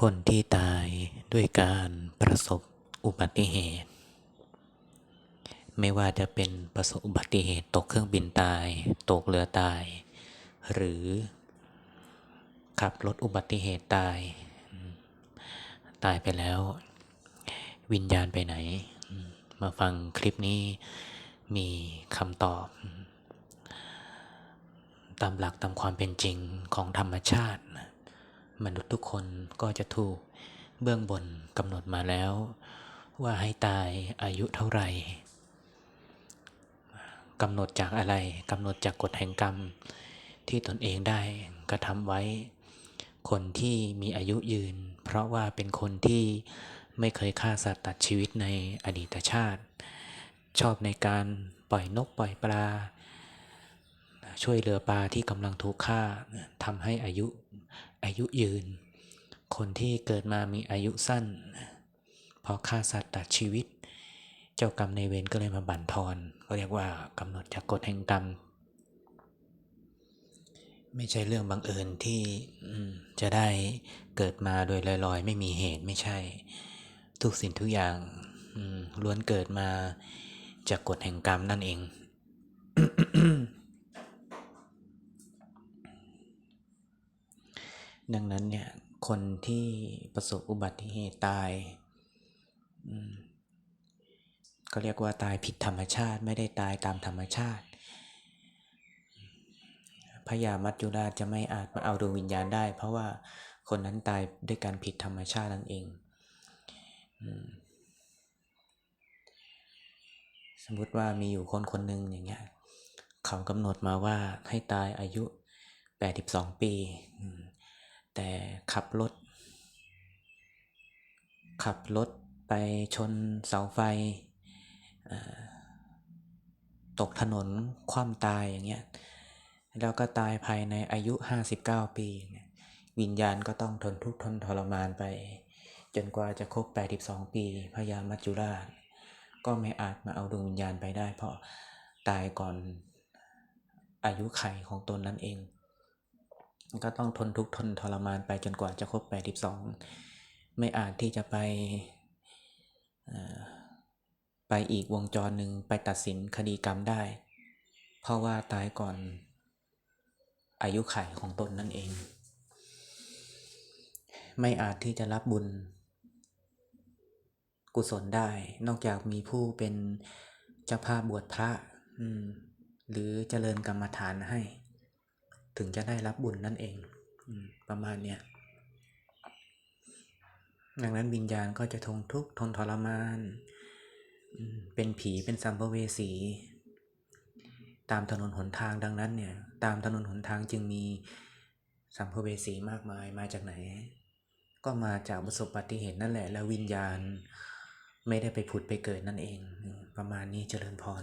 คนที่ตายด้วยการประสบอุบัติเหตุ ไม่ว่าจะเป็นประสบอุบัติเหตุตกเครื่องบินตาย ตกเรือตาย หรือ ขับรถอุบัติเหตุตาย ตายไปแล้ว วิญญาณไปไหน มาฟังคลิปนี้มีคำตอบ ตามหลักตามความเป็นจริงของธรรมชาติ มนุษย์ทุกคนก็จะถูกเบื้องบนกำหนดมาแล้ว ว่าให้ตายอายุเท่าไหร่กำหนดจากอะไรกำหนดจากกฎแห่งกรรม ที่ตนเองได้กระทำไว้ คนที่มีอายุยืน เพราะว่าเป็นคนที่ไม่เคยฆ่าสัตว์ตัดชีวิตในอดีตชาติ ชอบในการปล่อยนกปล่อยปลา ช่วยเหลือปลาที่กำลังถูกฆ่าทำให้อายุอายุยืน คนที่เกิดมามีอายุสั้นเพราะฆ่าสัตว์ตัดชีวิต เจ้ากรรมในายเวรก็เลยมาบั่นทอนก็เรียกว่ากำหนดจากกฎแห่งกรรม ไม่ใช่เรื่องบังเอิญที่จะได้เกิดมาโดยลอยๆ ไม่มีเหตุไม่ใช่ ทุกสิ่งทุกอย่างล้วนเกิดมาจากกฎแห่งกรรมนั่นเอง ดังนั้นเนี่ยคนที่ประสบอุบัติเหตุตายก็เรียกว่าตายผิดธรรมชาติ ไม่ได้ตายตามธรรมชาติพญามัจจุราชจะไม่อาจมาเอาดวงวิญญาณได้ เพราะว่าคนนั้นตายด้วยการผิดธรรมชาตินั่นเองสมมติว่ามีอยู่คนคนหนึ่งอย่างเงี้ยเขากำหนดมาว่าให้ตายอายุ 82 ปีอืม แต่ขับรถ ขับรถไปชนเสาไฟ ตกถนนคว่ำตายอย่างเงี้ยแล้วก็ตายภายในอายุ 59 ปีเนี่ยวิญญาณก็ต้องทนทุกข์ทนทรมานไป จนกว่าจะครบ 82 ปีพญามัจจุราช ก็ไม่อาจมาเอาดวงวิญญาณไปได้ เพราะตายก่อนอายุไขของตนนั่นเอง ก็ต้องทนทุกข์ทนทรมานไปจนกว่าจะครบ 82 ไม่อาจที่จะไปอ่อไปอีกวงจรหนึ่งไปตัดสินคดีกรรมได้ เพราะว่าตายก่อนอายุไขของตนนั่นเอง ไม่อาจที่จะรับบุญ กุศลได้ นอกจากมีผู้เป็นเจ้าภาพบวชพระอืมหรือเจริญกรรมฐานให้ ถึงจะได้รับบุญนั่นเองประมาณเนี้ยดังนั้นวิญญาณก็จะทนทุกข์ทนทรมาน เป็นผีเป็นสัมภเวสี ตามถนนหนทางดังนั้นเนี่ย ตามถนนหนทางจึงมีสัมภเวสีมากมายมาจากไหน ก็มาจากประสบอุบัติเหตุนั่นแหละ แล้ววิญญาณไม่ได้ไปผุดไปเกิดนั่นเอง ประมาณนี้เจริญพร